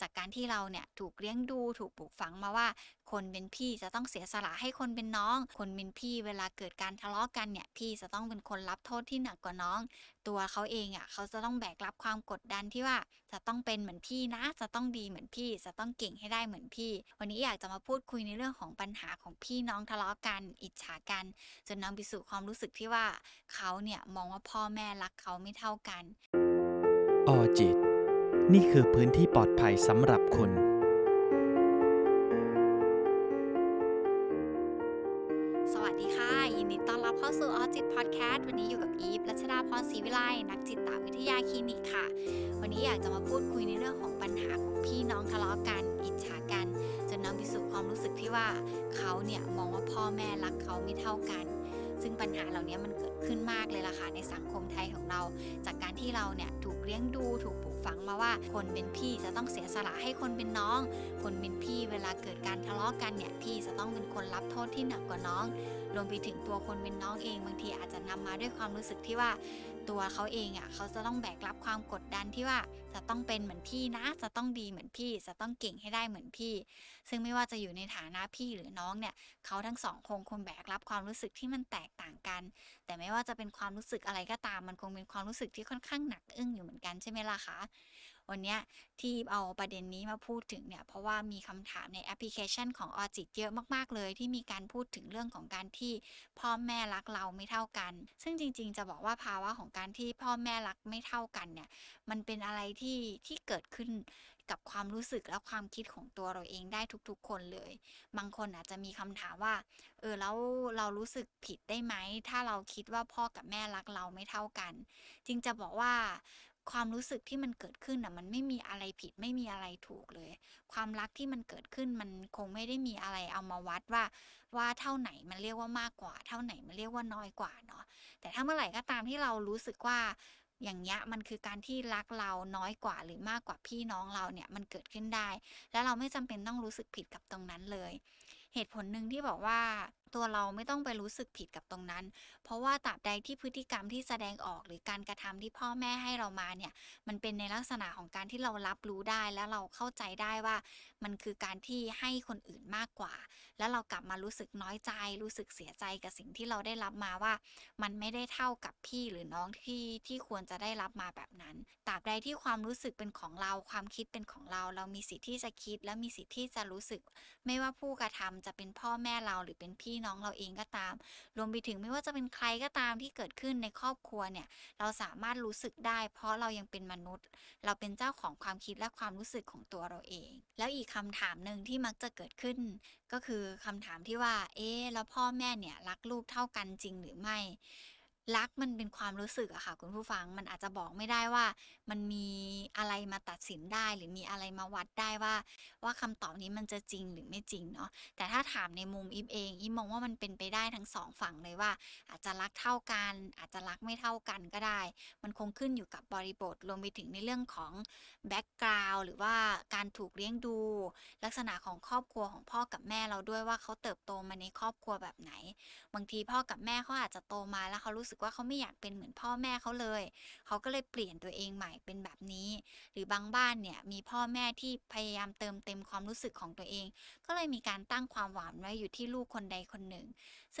จากการที่เราเนี่ยถูกเลี้ยงดูถูกปลูกฝังมาว่า คนเป็นพี่จะต้องเสียสละให้คนเป็นน้อง คนเป็นพี่เวลาเกิดการทะเลาะกันเนี่ยพี่จะต้องเป็นคนรับโทษที่หนักกว่าน้อง ตัวเขาเองอะเขาจะต้องแบกรับความกดดันที่ว่าจะต้องเป็นเหมือนพี่นะ จะต้องดีเหมือนพี่ จะต้องเก่งให้ได้เหมือนพี่ วันนี้อยากจะมาพูดคุยในเรื่องของปัญหาของพี่น้องทะเลาะกัน อิจฉากัน จนนำไปสู่ความรู้สึกที่ว่าเขาเนี่ยมองว่าพ่อแม่รักเขาไม่เท่ากัน นี่คือพื้นที่ปลอดภัยสำหรับคุณสวัสดีค่ะ ยินดีต้อนรับเข้าสู่ออจิตพอดแคสต์วันนี้อยู่กับอีฟรัชดาพรศรีวิไลนักจิตวิทยาคลินิกค่ะ วันนี้อยากจะมาพูดคุยในเรื่องของปัญหาของพี่น้องทะเลาะกันอิจฉากัน จนนำไปสู่ความรู้สึกที่ว่าเขาเนี่ยมองว่าพ่อแม่รักเขาไม่เท่ากัน ซึ่งปัญหาเหล่านี้มันเกิดขึ้นมากเลยล่ะค่ะในสังคมไทยของเรา จากการที่เราเนี่ยถูกเลี้ยงดูถูกปลูก ฝังมาว่า คนเป็นพี่จะต้องเสียสละให้คนเป็นน้อง คนเป็นพี่เวลาเกิดการทะเลาะกันเนี่ยพี่จะต้องเป็นคนรับโทษที่หนักกว่าน้อง รวมไปถึงตัวคนเป็นน้องเองบางทีอาจจะนำมาด้วยความรู้สึกที่ว่าตัวเขาเองอะเขาจะต้องแบกรับความกดดันที่ว่าจะต้องเป็นเหมือนพี่นะ จะต้องดีเหมือนพี่ จะต้องเก่งให้ได้เหมือนพี่ ซึ่งไม่ว่าจะอยู่ในฐานะพี่หรือน้องเนี่ยเขาทั้งสองคงคงแบกรับความรู้สึกที่มันแตกต่างกัน แต่ไม่ว่าจะเป็นความรู้สึกอะไรก็ตามมันคงเป็นความรู้สึกที่ค่อนข้างหนักอึ้งอยู่เหมือนกันใช่ไหมล่ะคะ วันนี้ที่เอาประเด็นนี้มาพูดถึงเนี่ยเพราะว่ามีคำถามในแอปพลิเคชันของออจิตเยอะมากๆเลย ที่มีการพูดถึงเรื่องของการที่พ่อแม่รักเราไม่เท่ากัน ซึ่งจริง ๆ จะบอกว่าภาวะของการที่พ่อแม่รักไม่เท่ากันเนี่ยมันเป็นอะไรที่ที่เกิดขึ้นกับความรู้สึกและความคิดของตัวเราเองได้ทุกๆ คนเลย บางคนอาจจะมีคำถามว่า เออแล้วเรารู้สึกผิดได้ไหม ถ้าเราคิดว่าพ่อกับแม่รักเราไม่เท่ากันจริงจะบอกว่า ความรู้สึกที่มันเกิดขึ้นอะ มันไม่มีอะไรผิดไม่มีอะไรถูกเลย ความรักที่มันเกิดขึ้นมันคงไม่ได้มีอะไรเอามาวัดว่า ว่าเท่าไหนมันเรียกว่ามากกว่า เท่าไหนมันเรียกว่าน้อยกว่าเนาะแต่ถ้าเมื่อไหร่ก็ตามที่เรารู้สึกว่าอย่างเงี้ยมันคือการที่รักเราน้อยกว่าหรือมากกว่าพี่น้องเราเนี่ยมันเกิดขึ้นได้ แล้วเราไม่จำเป็นต้องรู้สึกผิดกับตรงนั้นเลย เหตุผลหนึ่งที่บอกว่าตัวเราไม่ต้องไปรู้สึกผิดกับตรงนั้น เพราะว่าตราบใดที่พฤติกรรมที่แสดงออกหรือการกระทำที่พ่อแม่ให้เรามาเนี่ย มันเป็นในลักษณะของการที่เรารับรู้ได้และเราเข้าใจได้ว่า มันคือการที่ให้คนอื่นมากกว่า แล้วเรากลับมารู้สึกน้อยใจ รู้สึกเสียใจกับสิ่งที่เราได้รับมาว่า มันไม่ได้เท่ากับพี่หรือน้องที่ที่ควรจะได้รับมาแบบนั้นตราบใดที่ความรู้สึกเป็นของเราความคิดเป็นของเรา เรามีสิทธิ์ที่จะคิด และมีสิทธิ์ที่จะรู้สึก ไม่ว่าผู้กระทำจะเป็นพ่อแม่เราหรือเป็นพี่น้องเราเองก็ตาม รวมไปถึงไม่ว่าจะเป็นใครก็ตามที่เกิดขึ้นในครอบครัวเนี่ย เราสามารถรู้สึกได้ เพราะเรายังเป็นมนุษย์ เราเป็นเจ้าของความคิดและความรู้สึกของตัวเราเอง แล้วอีกคำถามหนึ่งที่มักจะเกิดขึ้น ก็คือคำถามที่ว่า เอ๊ะแล้วพ่อแม่เนี่ยรักลูกเท่ากันจริงหรือไม่ รักมันเป็นความรู้สึกอะค่ะ คุณผู้ฟังมันอาจจะบอกไม่ได้ว่า มันมีอะไรมาตัดสินได้ หรือมีอะไรมาวัดได้ว่า ว่าคำตอบนี้มันจะจริงหรือไม่จริงเนาะแต่ถ้าถามในมุมอีฟเองอีฟมองว่ามันเป็นไปได้ทั้งสองฝั่งเลยว่า อาจจะรักเท่ากัน อาจจะรักไม่เท่ากันก็ได้ มันคงขึ้นอยู่กับบริบทรวมไปถึงในเรื่องของแบ็กกราวด์หรือว่าการถูกเลี้ยงดู ลักษณะของครอบครัวของพ่อกับแม่เราด้วยว่าเขาเติบโตมาในครอบครัวแบบไหน บางทีพ่อกับแม่เขาอาจจะโตมาแล้วเขารู้สึกว่าเขาไม่อยากเป็นเหมือนพ่อแม่เขาเลย เขาก็เลยเปลี่ยนตัวเองใหม่เป็นแบบนี้ หรือบางบ้านเนี่ยมีพ่อแม่ที่พยายามเติมเต็มความรู้สึกของตัวเอง ก็เลยมีการตั้งความหวังไว้อยู่ที่ลูกคนใดคนหนึ่ง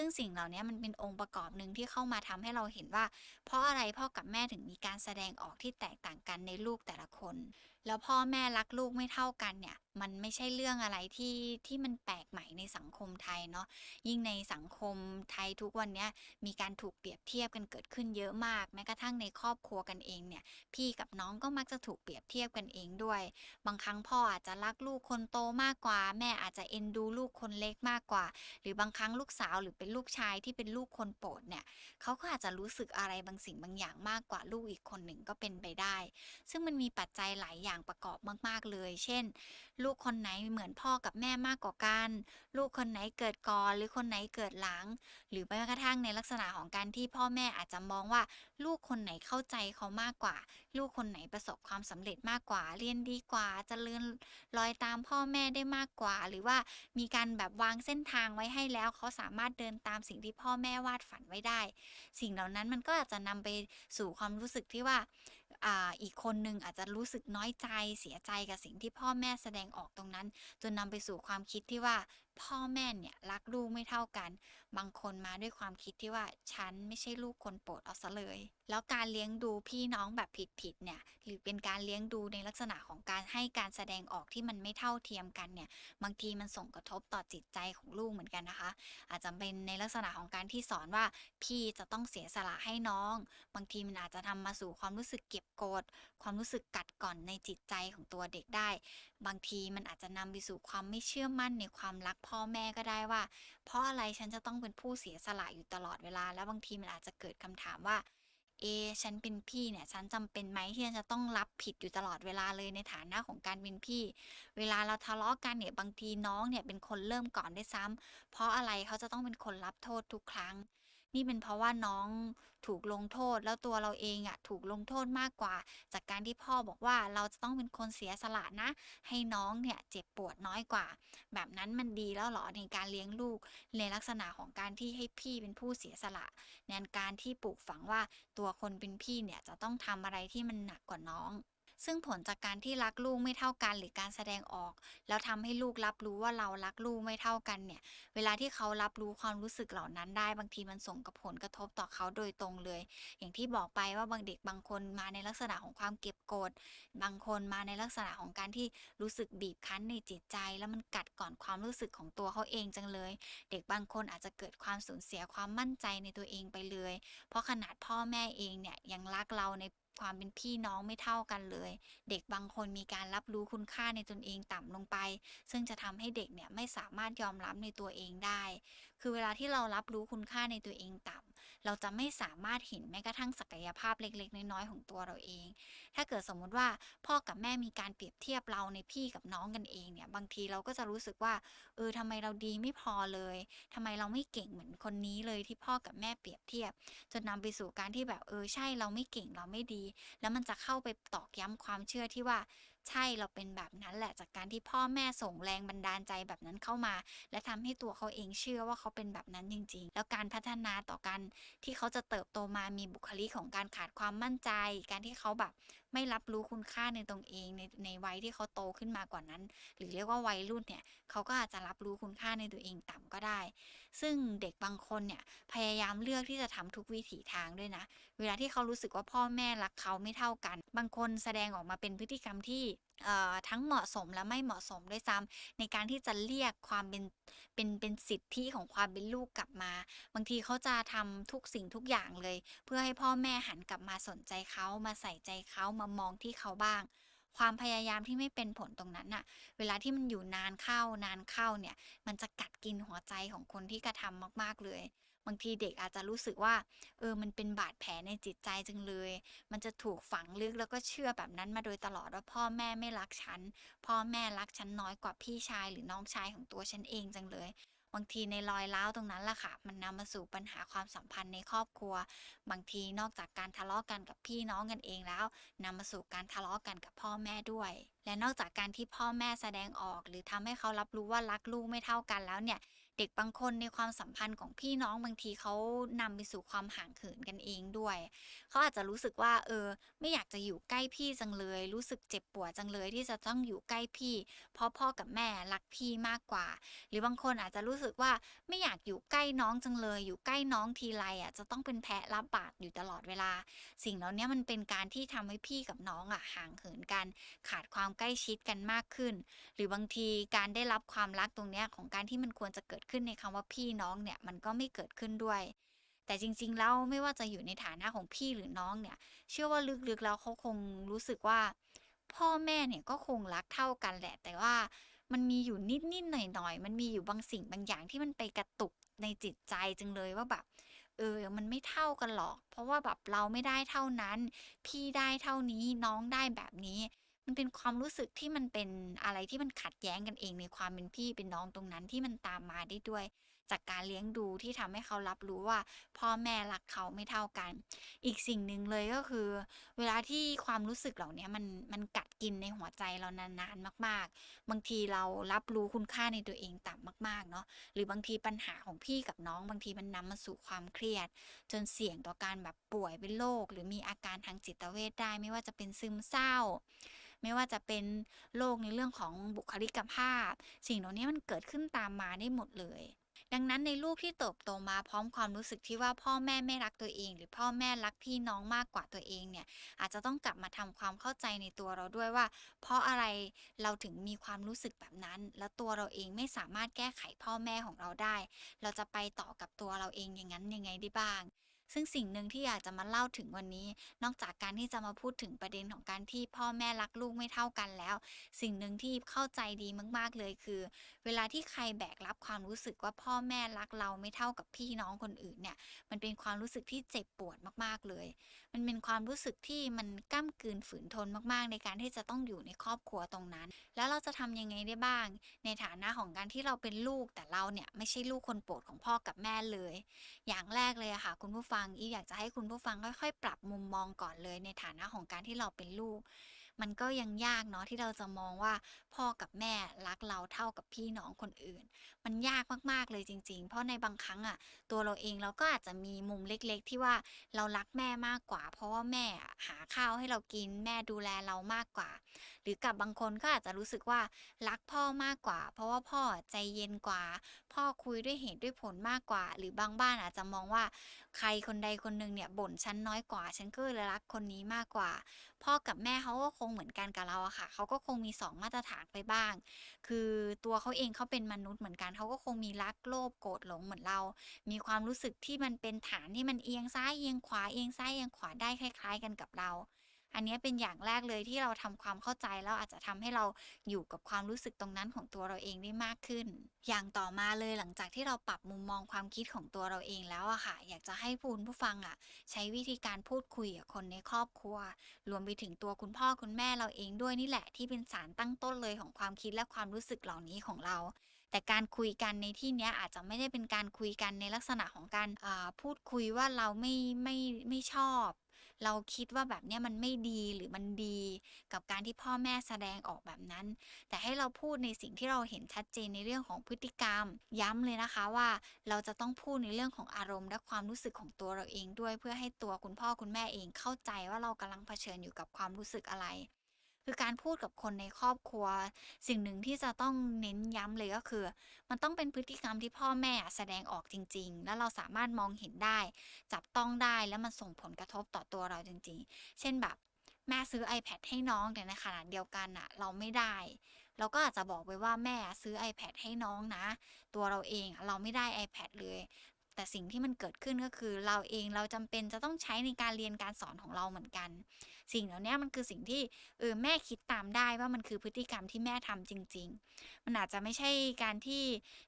ซึ่งสิ่งเหล่านี้มันเป็นองค์ประกอบหนึ่งที่เข้ามาทำให้เราเห็นว่า เพราะอะไรพ่อกับแม่ถึงมีการแสดงออกที่แตกต่างกันในลูกแต่ละคน แล้วพ่อแม่รักลูกไม่เท่ากันเนี่ยมันไม่ใช่เรื่องอะไรที่ที่มันแปลกใหม่ในสังคมไทยเนาะยิ่งในสังคมไทยทุกวันนี้มีการถูกเปรียบเทียบกันเกิดขึ้นเยอะมาก แม้กระทั่งในครอบครัวกันเองเนี่ย พี่กับน้องก็มักจะถูกเปรียบเทียบกันเองด้วย บางครั้งพ่ออาจจะรักลูกคนโตมากกว่า แม่อาจจะเอ็นดูลูกคนเล็กมากกว่า หรือบางครั้งลูกสาวหรือเป็นลูกชายที่เป็นลูกคนโปรดเนี่ยเขาก็อาจจะรู้สึกอะไรบางสิ่งบางอย่างมากกว่าลูกอีกคนหนึ่งก็เป็นไปได้ ซึ่งมันมีปัจจัยหลายอย่างประกอบมากๆเลย เช่น ลูกคนไหนเหมือนพ่อกับแม่มากกว่ากัน ลูกคนไหนเกิดก่อนหรือคนไหนเกิดหลัง หรือแม้กระทั่งในลักษณะของการที่พ่อแม่อาจจะมองว่า ลูกคนไหนเข้าใจเขามากกว่า ลูกคนไหนประสบความสำเร็จมากกว่า เรียนดีกว่าจะเจริญรอยตามพ่อแม่ได้มากกว่า หรือว่ามีการแบบวางเส้นทางไว้ให้แล้วเขาสามารถเดินตามสิ่งที่พ่อแม่วาดฝันไว้ได้ สิ่งเหล่านั้นมันก็อาจจะนำไปสู่ความรู้สึกที่ว่าอ่าอีกคนหนึ่งอาจจะรู้สึกน้อยใจเสียใจกับสิ่งที่พ่อแม่แสดงออกตรงนั้น จนนำไปสู่ความคิดที่ว่า พ่อแม่เนี่ยรักลูกไม่เท่ากัน บางคนมาด้วยความคิดที่ว่าฉันไม่ใช่ลูกคนโปรดเอาซะเลย แล้วการเลี้ยงดูพี่น้องแบบผิดๆเนี่ยหรือเป็นการเลี้ยงดูในลักษณะของการให้การแสดงออกที่มันไม่เท่าเทียมกันเนี่ยบางทีมันส่งกระทบต่อจิตใจของลูกเหมือนกันนะคะ อาจจะเป็นในลักษณะของการที่สอนว่าพี่จะต้องเสียสละให้น้อง บางทีมันอาจจะทำมาสู่ความรู้สึกเก็บกด ความรู้สึกกัดก่อนในจิตใจของตัวเด็กได้ บางทีมันอาจจะนำไปสู่ความไม่เชื่อมั่นในความรักพ่อแม่ก็ได้ว่า เพราะอะไรฉันจะต้องเป็นผู้เสียสละอยู่ตลอดเวลา แล้วบางทีมันอาจจะเกิดคำถามว่าเอ ฉันเป็นพี่เนี่ย ฉันจำเป็นไหมที่จะต้องรับผิดอยู่ตลอดเวลาเลยในฐานะของการเป็นพี่ เวลาเราทะเลาะกันเนี่ย บางทีน้องเนี่ยเป็นคนเริ่มก่อนได้ซ้ำเพราะอะไรเขาจะต้องเป็นคนรับโทษทุกครั้ง นี่เป็นเพราะว่าน้องถูกลงโทษแล้วตัวเราเองอะถูกลงโทษมากกว่า จากการที่พ่อบอกว่าเราจะต้องเป็นคนเสียสละนะ ให้น้องเนี่ยเจ็บปวดน้อยกว่า แบบนั้นมันดีแล้วเหรอในการเลี้ยงลูกในลักษณะของการที่ให้พี่เป็นผู้เสียสละในการที่ปลูกฝังว่าตัวคนเป็นพี่เนี่ยจะต้องทำอะไรที่มันหนักกว่าน้อง ซึ่งผลจากการที่รักลูกไม่เท่ากัน หรือการแสดงออก แล้วทำให้ลูกรับรู้ว่าเรารักลูกไม่เท่ากันเนี่ย เวลาที่เขารับรู้ความรู้สึกเหล่านั้นได้บางทีมันส่งกับผลกระทบต่อเขาโดยตรงเลย อย่างที่บอกไปว่าบางเด็กบางคนมาในลักษณะของความเก็บกด บางคนมาในลักษณะของการที่รู้สึกบีบคั้นในจิตใจ แล้วมันกัดก่อนความรู้สึกของตัวเขาเองจังเลย เด็กบางคนอาจจะเกิดความสูญเสียความมั่นใจในตัวเองไปเลย เพราะขนาดพ่อแม่เองเนี่ยยังรักเราใน ความเป็นพี่น้องไม่เท่ากันเลย เด็กบางคนมีการรับรู้คุณค่าในตนเองต่ำลงไป ซึ่งจะทำให้เด็กเนี่ยไม่สามารถยอมรับในตัวเองได้ คือเวลาที่เรารับรู้คุณค่าในตัวเองต่ำ เราจะไม่สามารถเห็นแม้กระทั่งศักยภาพเล็ก ๆ น้อยๆของตัวเราเอง ถ้าเกิดสมมุติว่าพ่อกับแม่มีการเปรียบเทียบเราในพี่กับน้องกันเองเนี่ย บางทีเราก็จะรู้สึกว่าเออทำไมเราดีไม่พอเลยทำไมเราไม่เก่งเหมือนคนนี้เลยที่พ่อกับแม่เปรียบเทียบ จนนำไปสู่การที่แบบเออใช่เราไม่เก่งเราไม่ดี แล้วมันจะเข้าไปตอกย้ำความเชื่อที่ว่า ใช่เราเป็นแบบนั้นแหละจากการที่พ่อแม่ส่งแรงบันดาลใจแบบนั้นเข้ามา และทำให้ตัวเขาเองเชื่อว่าเขาเป็นแบบนั้นจริง ๆ แล้วการพัฒนาต่อกันที่เขาจะเติบโตมามีบุคลิกของการขาดความมั่นใจ การที่เขาแบบไม่รับรู้คุณค่าในตรงเองในในวัยที่เขาโตขึ้นมากว่านั้น หรือเรียกว่าวัยรุ่นเนี่ยเขาก็อาจจะรับรู้คุณค่าในตัวเองต่ำก็ได้ ซึ่งเด็กบางคนเนี่ยพยายามเลือกที่จะทำทุกวิถีทางด้วยนะ เวลาที่เขารู้สึกว่าพ่อแม่รักเขาไม่เท่ากัน บางคนแสดงออกมาเป็นพฤติกรรมที่ ทั้งเหมาะสมและไม่เหมาะสมด้วยซ้ำในการที่จะเรียกความเป็นเป็นเป็นสิทธิของความเป็นลูกกลับมา บางทีเขาจะทำทุกสิ่งทุกอย่างเลย เพื่อให้พ่อแม่หันกลับมาสนใจเขามาใส่ใจเขามามองที่เขาบ้าง ความพยายามที่ไม่เป็นผลตรงนั้นน่ะ เวลาที่มันอยู่นานเข้านานเข้าเนี่ย มันจะกัดกินหัวใจของคนที่กระทำมาก ๆเลย บางทีเด็กอาจจะรู้สึกว่า เออมันเป็นบาดแผลในจิตใจจังเลย มันจะถูกฝังลึกแล้วก็เชื่อแบบนั้นมาโดยตลอดว่าพ่อแม่ไม่รักฉัน พ่อแม่รักฉันน้อยกว่าพี่ชายหรือน้องชายของตัวฉันเองจังเลยบางทีในรอยร้าวตรงนั้นแหละค่ะ มันนำมาสู่ปัญหาความสัมพันธ์ในครอบครัว บางทีนอกจากการทะเลาะกันกับพี่น้องกันเองแล้วนำมาสู่การทะเลาะกันกับพ่อแม่ด้วย และนอกจากการที่พ่อแม่แสดงออก หรือทำให้เขารับรู้ว่ารักลูกไม่เท่ากันแล้วเนี่ย เด็กบางคนในความสัมพันธ์ของพี่น้องบางทีเขานำไปสู่ความห่างเหินกันเองด้วย เขาอาจจะรู้สึกว่า เออ ไม่อยากจะอยู่ใกล้พี่จังเลย รู้สึกเจ็บปวดจังเลยที่จะต้องอยู่ใกล้พี่ เพราะพ่อกับแม่รักพี่มากกว่า หรือบางคนอาจจะรู้สึกว่าไม่อยากอยู่ใกล้น้องจังเลย อยู่ใกล้น้องทีไรอะจะต้องเป็นแพะรับบาปอยู่ตลอดเวลา สิ่งเหล่านี้มันเป็นการที่ทำให้พี่กับน้องอะห่างเหินกัน ขาดความใกล้ชิดกันมากขึ้น หรือบางทีการได้รับความรักตรงเนี้ยของการที่มันควรจะเกิดขึ้นในคำว่าพี่น้องเนี่ยมันก็ไม่เกิดขึ้นด้วย แต่จริงๆแล้วไม่ว่าจะอยู่ในฐานะของพี่หรือน้องเนี่ย เชื่อว่าลึกๆแล้วเขาคงรู้สึกว่า พ่อแม่เนี่ยก็คงรักเท่ากันแหละ แต่ว่ามันมีอยู่นิดๆหน่อยๆมันมีอยู่บางสิ่งบางอย่างที่มันไปกระตุกในจิตใจจังเลยว่าแบบเออ มันไม่เท่ากันหรอก เพราะว่าแบบเราไม่ได้เท่านั้น พี่ได้เท่านี้ น้องได้แบบนี้ มันเป็นความรู้สึกที่มันเป็นอะไรที่มันขัดแย้งกันเองในความเป็นพี่เป็นน้องตรงนั้นที่มันตามมาได้ด้วย จากการเลี้ยงดูที่ทำให้เขารับรู้ว่า พ่อแม่รักเขาไม่เท่ากัน อีกสิ่งหนึ่งเลยก็คือ เวลาที่ความรู้สึกเหล่านี้มันมันกัดกินในหัวใจเรานานๆมาก ๆ บางทีเรารับรู้คุณค่าในตัวเองต่ำมากๆเนาะหรือบางทีปัญหาของพี่กับน้อง บางทีมันนำมาสู่ความเครียด จนเสี่ยงต่อการแบบป่วยเป็นโรคหรือมีอาการทางจิตเวชได้ไม่ว่าจะเป็นซึมเศร้า ไม่ว่าจะเป็นโรคในเรื่องของบุคลิกภาพ สิ่งเหล่านี้มันเกิดขึ้นตามมาได้หมดเลย ดังนั้นในลูกที่เติบโตมาพร้อมความรู้สึกที่ว่าพ่อแม่ไม่รักตัวเอง หรือพ่อแม่รักพี่น้องมากกว่าตัวเองเนี่ยอาจจะต้องกลับมาทำความเข้าใจในตัวเราด้วยว่า เพราะอะไรเราถึงมีความรู้สึกแบบนั้น แล้วตัวเราเองไม่สามารถแก้ไขพ่อแม่ของเราได้ เราจะไปต่อกับตัวเราเองอย่างนั้นยังไงได้บ้าง ซึ่งสิ่งหนึ่งที่อยากจะมาเล่าถึงวันนี้ นอกจากการที่จะมาพูดถึงประเด็นของการที่พ่อแม่รักลูกไม่เท่ากันแล้ว สิ่งหนึ่งที่เข้าใจดีมากๆเลยคือ เวลาที่ใครแบกรับความรู้สึกว่าพ่อแม่รักเราไม่เท่ากับพี่น้องคนอื่นเนี่ยมันเป็นความรู้สึกที่เจ็บปวดมากๆเลยมันเป็นความรู้สึกที่มันก้ามกลืนฝืนทนมากๆ ในการที่จะต้องอยู่ในครอบครัวตรงนั้น แล้วเราจะทำยังไงได้บ้าง ในฐานะของการที่เราเป็นลูกแต่เราเนี่ยไม่ใช่ลูกคนโปรดของพ่อกับแม่เลย อย่างแรกเลยอะค่ะ คุณผู้ฟังอีอยากจะให้คุณผู้ฟังค่อยๆ ปรับมุมมองก่อนเลย ในฐานะของการที่เราเป็นลูก มันก็ยังยากเนาะที่เราจะมองว่าพ่อกับแม่รักเราเท่ากับพี่น้องคนอื่น มันยากมากๆเลยจริง ๆ เพราะในบางครั้งอะตัวเราเองเราก็อาจจะมีมุมเล็กๆ ที่ว่าเรารักแม่มากกว่า เพราะว่าแม่อะหาข้าวให้เรากินแม่ดูแลเรามากกว่าหรือกับบางคนก็อาจจะรู้สึกว่ารักพ่อมากกว่า เพราะว่าพ่อใจเย็นกว่า พ่อคุยด้วยเหตุด้วยผลมากกว่า หรือบางบ้านอาจจะมองว่า ใครคนใดคนหนึ่งเนี่ยบ่นฉันน้อยกว่า ฉันก็เลยรักคนนี้มากกว่า พ่อกับแม่เขาก็คงเหมือนกันกับเราอะค่ะเขาก็คงมีสองมาตรฐานไปบ้าง คือตัวเขาเองเขาเป็นมนุษย์เหมือนกันเขาก็คงมีรักโลภโกรธหลงเหมือนเรา มีความรู้สึกที่มันเป็นฐานที่มันเอียงซ้ายเอียงขวาเอียงซ้ายเอียงขวาได้คล้าย ๆ กันกับเรา อันนี้เป็นอย่างแรกเลยที่เราทำความเข้าใจแล้วอาจจะทำให้เราอยู่กับความรู้สึกตรงนั้นของตัวเราเองได้มากขึ้น อย่างต่อมาเลยหลังจากที่เราปรับมุมมองความคิดของตัวเราเองแล้วอะค่ะ อยากจะให้คุณผู้ฟังอะใช้วิธีการพูดคุยกับคนในครอบครัว รวมไปถึงตัวคุณพ่อคุณแม่เราเองด้วยนี่แหละที่เป็นสารตั้งต้นเลยของความคิดและความรู้สึกเหล่านี้ของเราแต่การคุยกันในที่นี้อาจจะไม่ได้เป็นการคุยกันในลักษณะของการพูดคุยว่าเราไม่ไม่ไม่ชอบ เราคิดว่าแบบเนี้ยมันไม่ดีหรือมันดีกับการที่พ่อแม่แสดงออกแบบนั้น แต่ให้เราพูดในสิ่งที่เราเห็นชัดเจนในเรื่องของพฤติกรรม ย้ำเลยนะคะว่าเราจะต้องพูดในเรื่องของอารมณ์ และความรู้สึกของตัวเราเองด้วย เพื่อให้ตัวคุณพ่อคุณแม่เองเข้าใจว่าเรากำลังเผชิญอยู่กับความรู้สึกอะไร คือการพูดกับคนในครอบครัว สิ่งหนึ่งที่จะต้องเน้นย้ำเลยก็คือ มันต้องเป็นพฤติกรรมที่พ่อแม่แสดงออกจริง ๆ แล้วเราสามารถมองเห็นได้ จับต้องได้แล้วมันส่งผลกระทบต่อตัวเราจริง ๆ เช่นแบบแม่ซื้อ iPad ให้น้องแต่ในขณะเดียวกันอะเราไม่ได้ เราก็อาจจะบอกไปว่าแม่ซื้อ iPad ให้น้องนะ ตัวเราเองเราไม่ได้ iPad เลย แต่สิ่งที่มันเกิดขึ้นก็คือ เราเองเราจำเป็นจะต้องใช้ในการเรียนการสอนของเราเหมือนกัน สิ่งเหล่านี้มันคือสิ่งที่เออแม่คิดตามได้ว่ามันคือพฤติกรรมที่แม่ทำจริง ๆ มันอาจจะไม่ใช่การที่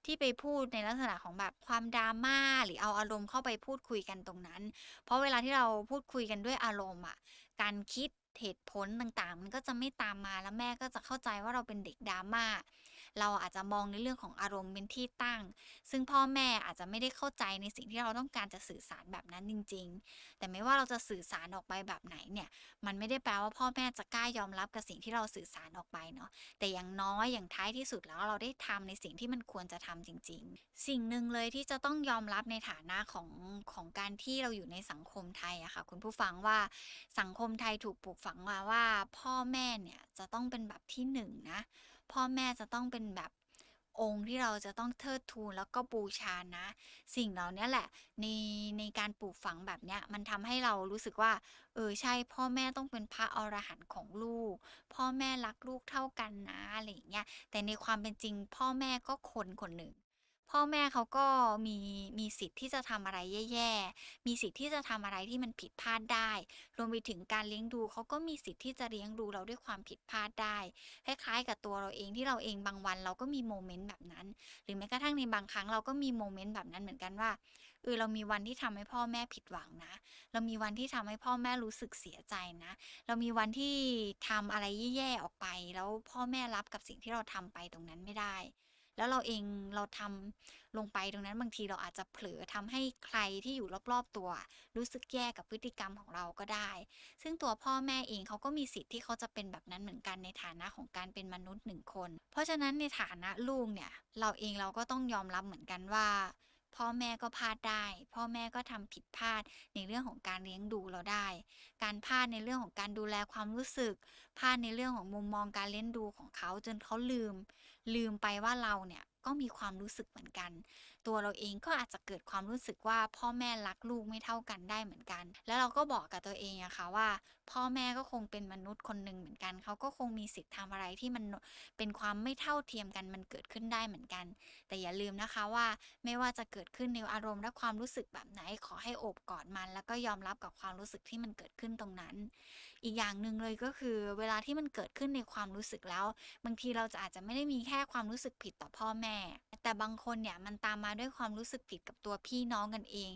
ที่ไปพูดในลักษณะของแบบความดราม่าหรือเอาอารมณ์เข้าไปพูดคุยกันตรงนั้น เพราะเวลาที่เราพูดคุยกันด้วยอารมณ์อะการคิดเหตุผลต่างๆ มันก็จะไม่ตามมาแล้วแม่ก็จะเข้าใจว่าเราเป็นเด็กดราม่า เราอาจจะมองในเรื่องของอารมณ์เป็นที่ตั้ง ซึ่งพ่อแม่อาจจะไม่ได้เข้าใจในสิ่งที่เราต้องการจะสื่อสารแบบนั้นจริง ๆ แต่ไม่ว่าเราจะสื่อสารออกไปแบบไหนเนี่ย มันไม่ได้แปลว่าพ่อแม่จะกล้ายอมรับกับสิ่งที่เราสื่อสารออกไปเนาะ แต่อย่างน้อยอย่างท้ายที่สุดแล้วเราได้ทำในสิ่งที่มันควรจะทำจริง ๆ สิ่งหนึ่งเลยที่จะต้องยอมรับในฐานะของของการที่เราอยู่ในสังคมไทยอะค่ะคุณผู้ฟังว่าสังคมไทยถูกปลูกฝังมาว่าพ่อแม่เนี่ยจะต้องเป็นแบบที่หนึ่งนะ พ่อแม่จะต้องเป็นแบบองค์ที่เราจะต้องเทิดทูนแล้วก็บูชานะ สิ่งเหล่านี้แหละในในการปลูกฝังแบบเนี้ยมันทำให้เรารู้สึกว่า เออใช่ พ่อแม่ต้องเป็นพระอรหันต์ของลูก พ่อแม่รักลูกเท่ากันนะอะไรอย่างเงี้ยแต่ในความเป็นจริง พ่อแม่ก็คนคนหนึ่ง พ่อแม่เขาก็มีมีสิทธิ์ที่จะทำอะไรแย่ๆ มีสิทธิ์ที่จะทำอะไรที่มันผิดพลาดได้ รวมไปถึงการเลี้ยงดูเขาก็มีสิทธิ์ที่จะเลี้ยงดูเราด้วยความผิดพลาดได้ คล้ายๆ กับตัวเราเองที่เราเองบางวันเราก็มีโมเมนต์แบบนั้น หรือแม้กระทั่งในบางครั้งเราก็มีโมเมนต์แบบนั้นเหมือนกันว่าเออเรามีวันที่ทำให้พ่อแม่ผิดหวังนะ เรามีวันที่ทำให้พ่อแม่รู้สึกเสียใจนะ เรามีวันที่ทำอะไรแย่ๆออกไป แล้วพ่อแม่รับกับสิ่งที่เราทำไปตรงนั้นไม่ได้ แล้วเราเองเราทำลงไปตรงนั้นบางทีเราอาจจะเผลอทำให้ใครที่อยู่รอบๆตัว รู้สึกแย่กับพฤติกรรมของเราก็ได้ ซึ่งตัวพ่อแม่เองเขาก็มีสิทธิ์ที่เขาจะเป็นแบบนั้นเหมือนกันในฐานะของการเป็นมนุษย์หนึ่งคน เพราะฉะนั้นในฐานะลูกเนี่ยเราเองเราก็ต้องยอมรับเหมือนกันว่าพ่อแม่ก็พลาดได้ พ่อแม่ก็ทำผิดพลาดในเรื่องของการเลี้ยงดูเราได้ การพลาดในเรื่องของการดูแลความรู้สึก พลาดในเรื่องของมุมมองการเลี้ยงดูของเขาจนเขาลืม ลืมไปว่าเราเนี่ยก็มีความรู้สึกเหมือนกัน ตัวเราเองก็อาจจะเกิดความรู้สึกว่าพ่อแม่รักลูกไม่เท่ากันได้เหมือนกัน แล้วเราก็บอกกับตัวเองอะค่ะว่า พ่อแม่ก็คงเป็นมนุษย์คนหนึ่งเหมือนกันเขาก็คงมีสิทธิ์ทำอะไรที่มันเป็นความไม่เท่าเทียมกันมันเกิดขึ้นได้เหมือนกัน แต่อย่าลืมนะคะว่าไม่ว่าจะเกิดขึ้นในอารมณ์และความรู้สึกแบบไหนขอให้โอบกอดมัน แล้วก็ยอมรับกับความรู้สึกที่มันเกิดขึ้นตรงนั้น อีกอย่างหนึ่งเลยก็คือ เวลาที่มันเกิดขึ้นในความรู้สึกแล้ว บางทีเราจะอาจจะไม่ได้มีแค่ความรู้สึกผิดต่อพ่อแม่ แต่บางคนเนี่ยมันตามมาด้วยความรู้สึกผิดกับตัวพี่น้องกันเอง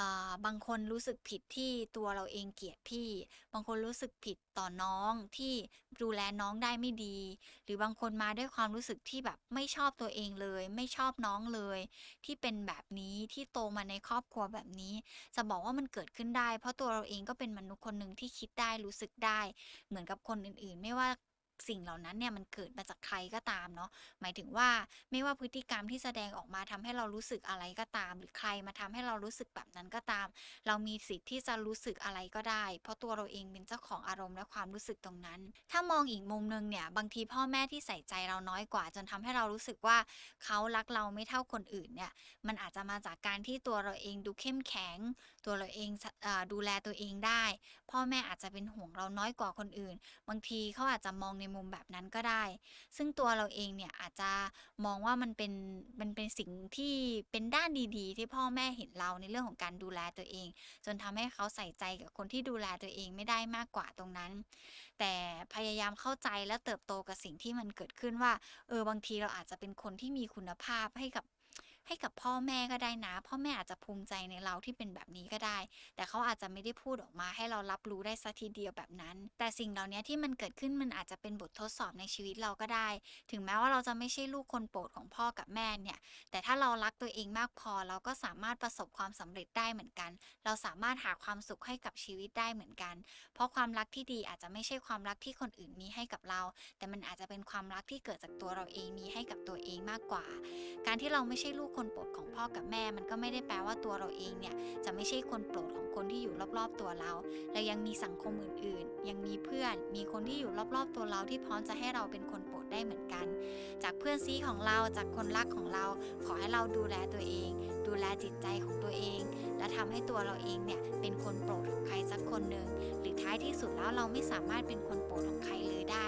อบางคนรู้สึกผิดที่ตัวเราเองเกลียดพี่ บางคนรู้สึกผิดต่อน้องที่ดูแลน้องได้ไม่ดี หรือบางคนมาด้วยความรู้สึกที่แบบไม่ชอบตัวเองเลย ไม่ชอบน้องเลย ที่เป็นแบบนี้ที่โตมาในครอบครัวแบบนี้ จะบอกว่ามันเกิดขึ้นได้ เพราะตัวเราเองก็เป็นมนุษย์คนหนึ่งที่คิดได้รู้สึกได้ เหมือนกับคนอื่นๆ ไม่ว่า สิ่งเหล่านั้นเนี่ยมันเกิดมาจากใครก็ตามเนาะหมายถึงว่าไม่ว่าพฤติกรรมที่แสดงออกมาทำให้เรารู้สึกอะไรก็ตาม หรือใครมาทำให้เรารู้สึกแบบนั้นก็ตาม เรามีสิทธิ์ที่จะรู้สึกอะไรก็ได้ เพราะตัวเราเองเป็นเจ้าของอารมณ์และความรู้สึกตรงนั้น ถ้ามองอีกมุมนึงเนี่ยบางทีพ่อแม่ที่ใส่ใจเราน้อยกว่า จนทำให้เรารู้สึกว่าเขารักเราไม่เท่าคนอื่นเนี่ยมันอาจจะมาจากการที่ตัวเราเองดูเข้มแข็ง ตัวเราเองดูแลตัวเองได้ พ่อแม่อาจจะเป็นห่วงเราน้อยกว่าคนอื่น บางทีเขาอาจจะมองในในมุมแบบนั้นก็ได้ ซึ่งตัวเราเองเนี่ยอาจจะมองว่ามันเป็นมันเป็นสิ่งที่เป็นด้านดีๆ ที่พ่อแม่เห็นเราในเรื่องของการดูแลตัวเอง จนทำให้เขาใส่ใจกับคนที่ดูแลตัวเองไม่ได้มากกว่าตรงนั้น แต่พยายามเข้าใจและเติบโตกับสิ่งที่มันเกิดขึ้นว่าเออบางทีเราอาจจะเป็นคนที่มีคุณภาพให้กับ ให้กับพ่อแม่ก็ได้นะ พ่อแม่อาจจะภูมิใจในเราที่เป็นแบบนี้ก็ได้ แต่เขาอาจจะไม่ได้พูดออกมาให้เรารับรู้ได้สัทีเดียวแบบนั้น แต่สิ่งเหล่านี้ที่มันเกิดขึ้นมันอาจจะเป็นบททดสอบในชีวิตเราก็ได้ ถึงแม้ว่าเราจะไม่ใช่ลูกคนโปรดของพ่อกับแม่เนี่ย แต่ถ้าเรารักตัวเองมากพอเราก็สามารถประสบความสำเร็จได้เหมือนกัน เราสามารถหาความสุขให้กับชีวิตได้เหมือนกัน เพราะความรักที่ดีอาจจะไม่ใช่ความรักที่คนอื่นมีให้กับเรา แต่มันอาจจะเป็นความรักที่เกิดจากตัวเราเองมีให้กับตัวเองมากกว่า การที่เราไม่ใช่ลูกคนโปรดของพ่อกับแม่ มันก็ไม่ได้แปลว่าตัวเราเองเนี่ยจะไม่ใช่คนโปรดของคนที่อยู่รอบๆตัวเรา เรายังมีสังคมอื่นๆ ยังมีเพื่อน มีคนที่อยู่รอบๆตัวเราที่พร้อมจะให้เราเป็นคนโปรดได้เหมือนกัน จากเพื่อนซีของเราจากคนรักของเรา ขอให้เราดูแลตัวเอง ดูแลจิตใจของตัวเอง และทำให้ตัวเราเองเนี่ยเป็นคนโปรดของใครสักคนหนึ่งหรือท้ายที่สุดแล้วเราไม่สามารถเป็นคนโปรดของใครเลยได้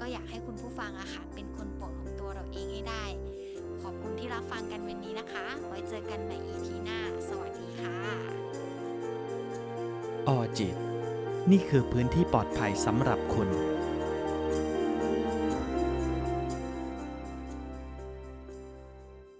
ก็อยากให้คุณผู้ฟังอะค่ะเป็นคนโปรดของตัวเราเองให้ได้ ขอบคุณที่รับฟังกันวันนี้นะคะ ไว้เจอกันใน EP หน้า สวัสดีค่ะออจิต นี่คือพื้นที่ปลอดภัยสำหรับคุณ